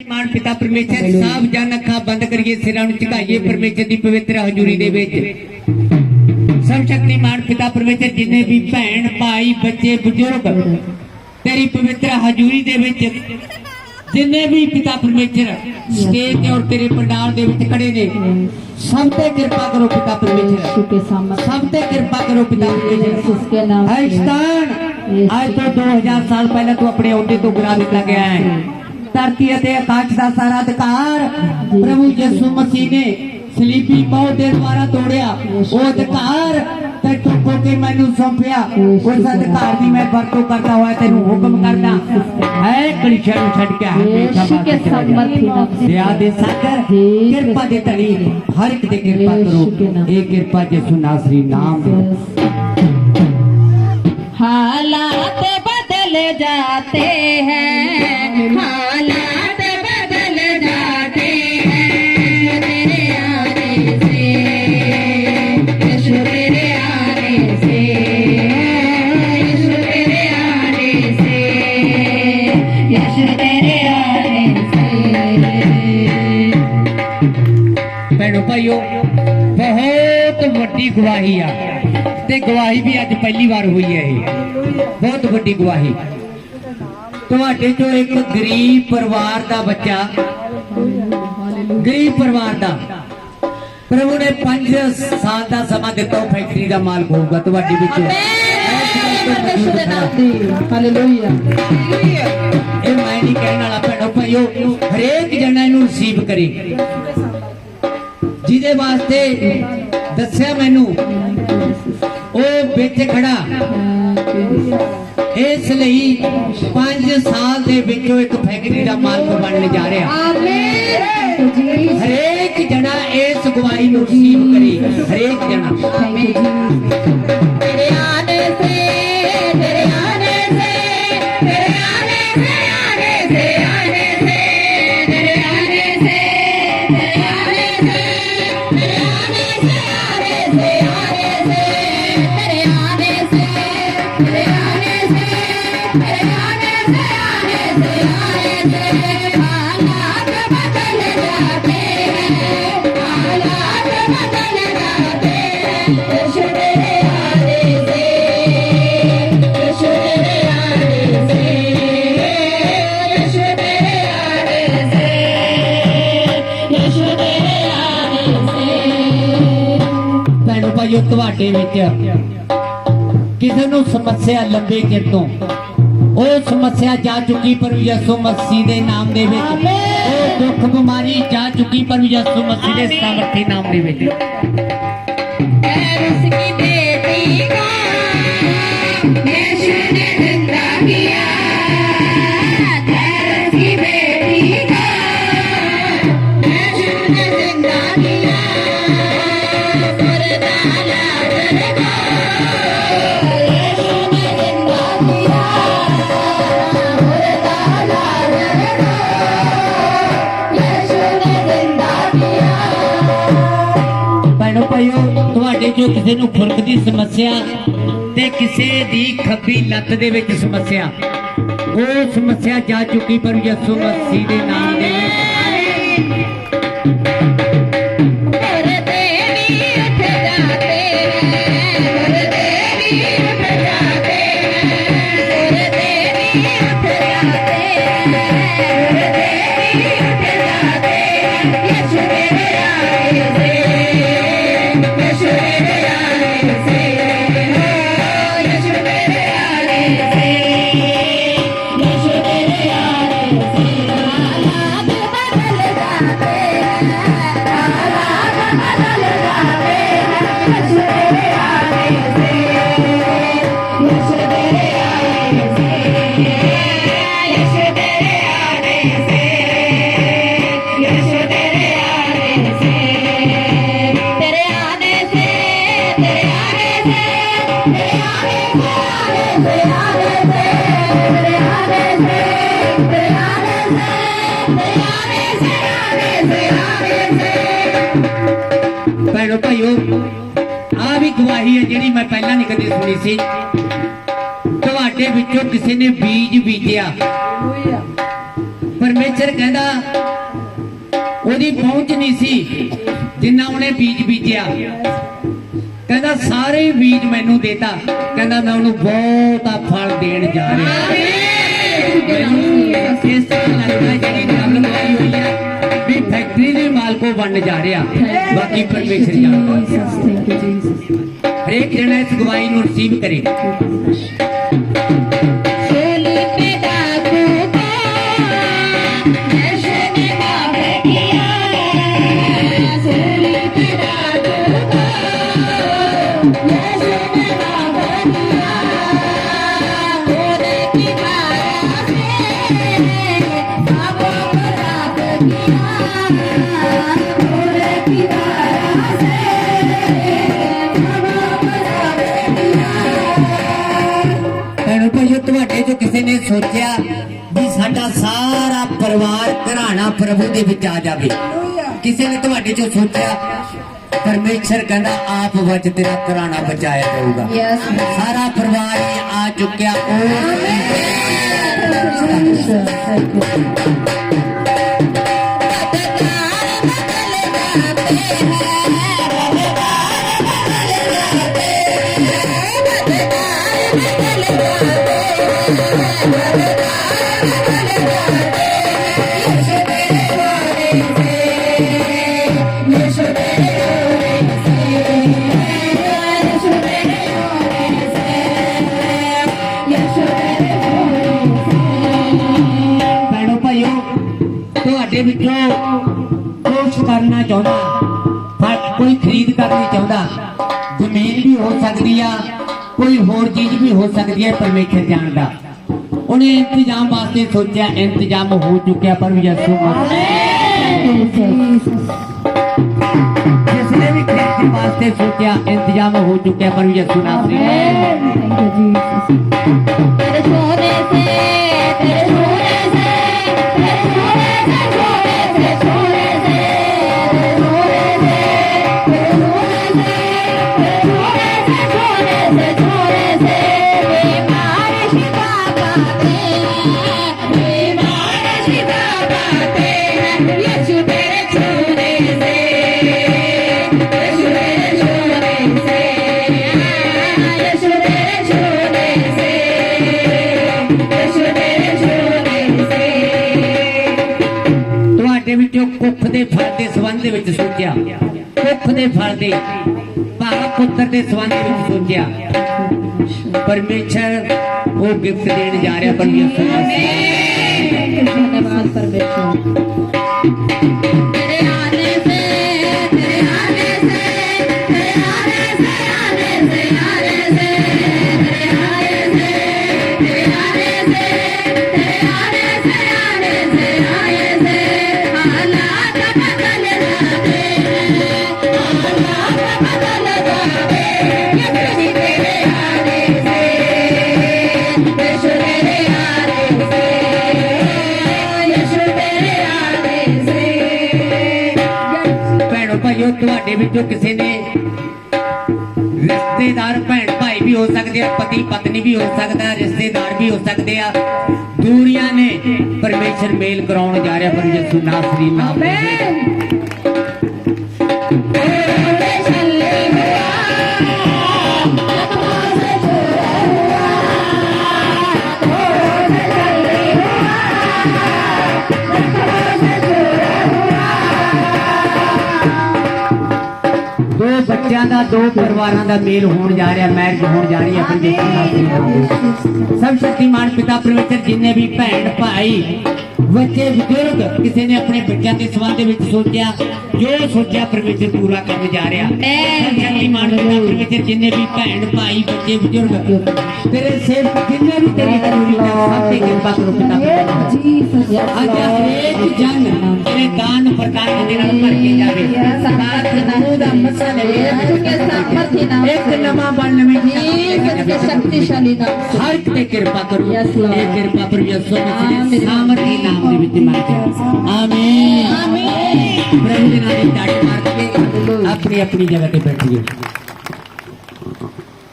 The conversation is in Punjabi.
ਮਾਨ ਪਿਤਾ ਪਰਮੇਸ਼ਰ ਸਾਹਿਬ ਜਨ ਅੱਖਾਂ ਬੰਦ ਕਰੀਏ ਸਿਰਾਂ ਨੂੰ ਝੁਕਾਈਏ ਪਰਮੇਸ਼ਰ ਦੀ ਪਵਿੱਤਰ ਹਜ਼ੂਰੀ ਦੇ ਵਿੱਚ ਸਰਵ ਸ਼ਕਤੀਮਾਨ ਪਿਤਾ ਪਰਮੇਸ਼ਰ ਜਿੰਨੇ ਵੀ ਭੈਣ ਭਾਈ ਬੱਚੇ ਬਜ਼ੁਰਗ ਤੇਰੀ ਪਵਿੱਤਰ ਹਜ਼ੂਰੀ ਦੇ ਵਿੱਚ ਜਿੰਨੇ ਵੀ ਪਿਤਾ ਪਰਮੇਸ਼ਰ ਸਟੇਜ ਤੇ ਔਰ ਤੇਰੇ ਪੰਡਾਲ ਦੇ ਵਿੱਚ ਖੜੇ ਨੇ ਸਭ ਤੇ ਕਿਰਪਾ ਕਰੋ ਪਿਤਾ ਪਰਮੇਸ਼ਰ ਸਭ ਤੇ ਕਿਰਪਾ ਕਰੋ ਪਿਤਾ ਪਰਮੇਸ਼ਰ ਉਸਕੇ ਨਾਮ ਹੈ ਇਸ਼ਤਾਨ ਅੱਜ ਤੋਂ 2000 ਸਾਲ ਪਹਿਲਾਂ ਤੂੰ ਆਪਣੇ ਅਹੁਦੇ ਤੋਂ ਗੁਰਾ ਦਿੱਤਾ ਗਿਆ ਹੈ ਧਰਤੀ ਅਤੇ ਆਕਾਸ਼ ਦਾ ਸਾਰਾ ਅਧਿਕਾਰ ਪ੍ਰਭੂ ਯਿਸੂ ਮਸੀਹ ਨੇ ਸਲੀਪੀ ਮੌਤ ਦੇ ਦੁਆਰਾ ਤੋੜਿਆ। ਉਹ ਅਧਿਕਾਰ ਤੇ ਟੁੱਕੋ ਕੇ ਮੈਨੂੰ ਸੌਂਪਿਆ। ਉਸ ਅਧਿਕਾਰ ਦੀ ਮੈਂ ਵਰਤੋਂ ਕਰਦਾ ਹੋਇਆ ਤੈਨੂੰ ਹੁਕਮ ਕਰਦਾ। ਹੈ ਕਲਿਸ਼ਾ ਨੂੰ ਛੱਡ ਕੇ ਹਮੇਸ਼ਾ ਕੇ ਸਮਰਥ ਦਇਆ ਦੇ ਸਾਗਰ ਕਿਰਪਾ ਦੇ ਤਣੀ ਹਰ ਇੱਕ ਦੇ ਕਿਰਪਾ ਕਰੋ। ਇਹ ਕਿਰਪਾ ਯਿਸੂ ਨਾਸਰੀ ਨਾਮ ਦੇ ਹਾਲਾਤ ਬਦਲ ਜਾਤੇ। ਭਾਈਓ ਬਹੁਤ ਵੱਡੀ ਗਵਾਹੀ ਆ। ਤੇ ਗਵਾਹੀ ਵੀ ਅੱਜ ਪਹਿਲੀ ਵਾਰ ਹੋਈ ਹੈ ਇਹ। ਬਹੁਤ ਵੱਡੀ ਗਵਾਹੀ। ਤੁਹਾਡੇ ਚੋਂ ਇੱਕ ਗਰੀਬ ਪਰਿਵਾਰ ਦਾ ਬੱਚਾ ਗਰੀਬ ਪਰਿਵਾਰ ਦਾ। ਪ੍ਰਭੂ ਨੇ ਪੰਜ ਸਾਲ ਦਾ ਸਮਾਂ ਦਿੱਤਾ ਉਹ ਫੈਕਟਰੀ ਦਾ ਮਾਲਕ ਹੋਊਗਾ ਤੁਹਾਡੇ ਵਿੱਚ। ਹਾਲੇਲੂਇਆ। ਇਹ ਮੈਂ ਨਹੀਂ ਕਹਿਣ ਵਾਲਾ ਭੈਣੋ ਭਾਈਓ ਹਰੇਕ ਜਣਾ ਇਹਨੂੰ ਰਿਸੀਵ ਕਰੇ। ਜਿਹਦੇ ਵਾਸਤੇ ਦੱਸਿਆ ਮੈਨੂੰ, ਉਹ ਵਿੱਚ ਖੜਾ। ਇਸ ਲਈ 5 ਸਾਲ ਦੇ ਵਿੱਚੋਂ ਇੱਕ ਫੈਕਟਰੀ ਦਾ ਮਾਲਕ ਬਣਨ ਜਾ ਰਿਹਾ। ਹਰੇਕ ਜਣਾ ਇਸ ਗਵਾਹੀ ਨੂੰ ਰਿਸੀਵ ਕਰੇ। ਹਰੇਕ ਜਣਾ। तेरे ਭੈਣੋ ਭਾਈਓ ਤੁਹਾਡੇ ਵਿੱਚ ਕਿਸੇ ਨੂੰ ਸਮੱਸਿਆ ਲੰਬੇ ਚਿਰ ਤੋਂ ਉਹ ਸਮੱਸਿਆ ਜਾ ਚੁੱਕੀ ਪਰ ਯਿਸੂ ਮਸੀਹ ਦੇ ਨਾਮ ਦੇ ਵਿੱਚ। ਉਹ ਦੁੱਖ ਬਿਮਾਰੀ ਜਾ ਚੁੱਕੀ ਪਰ ਯਿਸੂ ਮਸੀਹ ਦੇ ਸਮਰਥੀ ਨਾਮ ਦੇ ਵਿੱਚ। ਤੁਹਾਡੇ ਕਿਸੇ ਨੂੰ ਖੁਰਕ ਦੀ ਸਮੱਸਿਆ ਤੇ ਕਿਸੇ ਦੀ ਖੱਬੀ ਲੱਤ ਦੇ ਵਿੱਚ ਸਮੱਸਿਆ, ਉਹ ਸਮੱਸਿਆ ਜਾ ਚੁੱਕੀ ਪਰ ਯਿਸੂ ਮਸੀਹ ਦੇ ਨਾਮ ਦੇ ਵਿੱਚ। Pero cayó ਆ ਵੀ ਗਵਾਹੀ ਹੈ ਜਿਹੜੀ ਮੈਂ ਪਹਿਲਾਂ ਨਹੀਂ ਕਦੇ ਸੁਣੀ ਸੀ। ਤੁਹਾਡੇ ਵਿੱਚੋਂ ਕਿਸੇ ਨੇ ਬੀਜ ਬੀਜਿਆ। ਪਰ ਪਰਮੇਸ਼ਰ ਕਹਿੰਦਾ ਉਹਦੀ ਪਹੁੰਚ ਨਹੀਂ ਸੀ ਜਿੰਨਾ ਉਹਨੇ ਬੀਜ ਬੀਜਿਆ। ਕਹਿੰਦਾ ਸਾਰੇ ਬੀਜ ਮੈਨੂੰ ਦੇਤਾ। ਕਹਿੰਦਾ ਮੈਂ ਉਹਨੂੰ ਬਹੁਤਾ ਫਲ ਦੇਣ ਜਾ ਰਿਹਾ। ਮੈਨੂੰ ਇਸ ਤਰ੍ਹਾਂ ਲੱਗਦਾ ਜਿਹੜੀ ਗੱਲ ਕਹੀ ਬਣਨ ਜਾ ਰਿਹਾ ਬਾਕੀ ਪਰਮੇਸ਼ਰ ਜਾਣਦਾ ਹਰੇਕ ਜਣਾ ਇਸ ਗਵਾਹੀ ਨੂੰ ਰਿਸੀਵ ਕਰੇ। ਭਾਈਓ ਤੁਹਾਡੇ ਚੋਂ ਕਿਸੇ ਨੇ ਸੋਚਿਆ ਵੀ ਸਾਡਾ ਸਾਰਾ ਪਰਿਵਾਰ ਘਰਾਣਾ ਪ੍ਰਭੂ ਦੇ ਵਿੱਚ ਆ ਜਾਵੇ। ਕਿਸੇ ਨੇ ਤੁਹਾਡੇ ਚੋਂ ਸੋਚਿਆ ਪਰਮੇਸ਼ਰ ਕਹਿੰਦਾ ਆਪ ਵਜ ਤੇਰਾ ਘਰਾਣਾ ਬਚਾਇਆ ਜਾਊਗਾ। Yes. ਸਾਰਾ ਪਰਿਵਾਰ ਹੀ ਆ ਚਾਹੁੰਦਾ ਹਰ ਕੋਈ ਖਰੀਦ ਕਰਨੀ ਚਾਹੁੰਦਾ। ਜ਼ਮੀਨ ਵੀ ਹੋ ਸਕਦੀ ਆ ਕੋਈ ਹੋਰ ਚੀਜ਼ ਵੀ ਹੋ ਸਕਦੀ ਹੈ ਪਰਮੇਸ਼ਰ ਜਾਣਦਾ। ਉਹਨੇ ਇੰਤਜ਼ਾਮ ਵਾਸਤੇ ਸੋਚਿਆ ਇੰਤਜ਼ਾਮ ਹੋ ਚੁੱਕਿਆ ਪਰ ਯਿਸੂ ਜਿਸਨੇ ਵੀ ਖੇਤੀ ਵਾਸਤੇ ਸੋਚਿਆ ਇੰਤਜ਼ਾਮ ਹੋ ਚੁੱਕਿਆ ਪਰ ਯਿਸੂ ਨਾਸਰੀ ਜੀ ਸੋਨੇ ਸੇ ਦੇ ਫਲ ਦੇ ਸੰਬੰਧ ਵਿੱਚ ਸੋਚਿਆ। ਕੁੱਖ ਦੇ ਫਲ ਦੇ, ਭਾਵ ਪੁੱਤਰ ਦੇ ਸੰਬੰਧ ਵਿੱਚ ਸੋਚਿਆ। ਪਰਮੇਸ਼ਰ ਉਹ ਗਿਫਟ ਦੇਣ ਜਾ ਰਿਹਾ ਬੰਦੀਆਂ ਸੰਗਤ ਧੰਨਵਾਦ ਪਰਮੇਸ਼ਰ। ਤੁਹਾਡੇ ਵਿੱਚੋਂ ਕਿਸੇ ਨੇ ਰਿਸ਼ਤੇਦਾਰ, ਭੈਣ ਭਾਈ ਵੀ ਹੋ ਸਕਦੇ ਆ, ਪਤੀ ਪਤਨੀ ਵੀ ਹੋ ਸਕਦਾ, ਰਿਸ਼ਤੇਦਾਰ ਵੀ ਹੋ ਸਕਦੇ ਆ। ਦੂਰੀਆਂ ਨੇ ਪਰਮੇਸ਼ਰ ਮੇਲ ਕਰਾਉਣ ਜਾ ਰਿਹਾ, ਪਰ ਯਿਸੂ ਨਾਸਰੀ ਨਾਮ ਦੇ ਬੱਚਿਆਂ ਦਾ ਦੋ ਪਰਿਵਾਰਾਂ ਦਾ ਮੇਲ ਹੋਣ ਜਾ ਰਿਹਾ ਮੈਰਿਜ ਹੋਣ ਜਾ ਰਹੀ ਹੈ ਨਾਸਰੀ ਨਾਮ ਦੇ ਸਭ ਸ਼ਕਤੀਮਾਨ ਪਿਤਾ ਪਰਮੇਸ਼ਰ ਜਿੰਨੇ ਵੀ ਭੈਣ ਭਾਈ ਬੱਚੇ ਬਜ਼ੁਰਗ ਕਿਸੇ ਨੇ ਆਪਣੇ ਬੱਚਿਆਂ ਦੇ ਸੰਬੰਧ ਦੇ ਵਿੱਚ ਸੋਚਿਆ ਜੋ ਸੋਚਿਆ ਪਰਮੇਸ਼ਰ ਪੂਰਾ ਕਰਨ ਜਾ ਰਿਹਾ। ਸਭ ਸ਼ਕਤੀਮਾਨ ਪਿਤਾ ਪਰਮੇਸ਼ਰ ਜਿੰਨੇ ਵੀ ਭੈਣ ਭਾਈ ਬੱਚੇ ਬਜ਼ੁਰਗ ਤੇਰੇ ਸੇਵਕ ਜਿੰਨੇ ਵੀ ਤੇਰੀ ਜ਼ਰੂਰੀ ਹੈ ਸਭ ਤੇ ਕਿਰਪਾ ਕਰੋ ਪਿਤਾ ਅੱਜ ਹਰੇਕ ਜਨ ਤੇਰੇ ਦਾਨ ਪ੍ਰਦਾਨ ਦੇ ਨਾਲ ਭਰ ਕੇ ਜਾਵੇ। ਸਾਥ ਦੇ ਨਾਮ ਇੱਕ ਨਵਾਂ 92 ਨੀਕ ਤੇ ਸ਼ਕਤੀਸ਼ਾਲੀ ਨਾਮ ਹਰ ਇੱਕ ਤੇ ਕਿਰਪਾ ਕਰੋ ਇਹ ਕਿਰਪਾ ਪਰਮੇਸ਼ਰ ਸਮਝ ਦੇ ਸਾਮਰਥੀ ਨਾਮ ਦੇ ਵਿੱਚ ਮੰਗਦੇ ਆਮੀਨ ਆਮੀਨ ਪ੍ਰਭੂ ਦੇ ਨਾਮ ਦੀ ਡਾਟ ਮਾਰ ਕੇ ਆਪਣੀ ਆਪਣੀ ਜਗ੍ਹਾ ਤੇ ਬੈਠੀਏ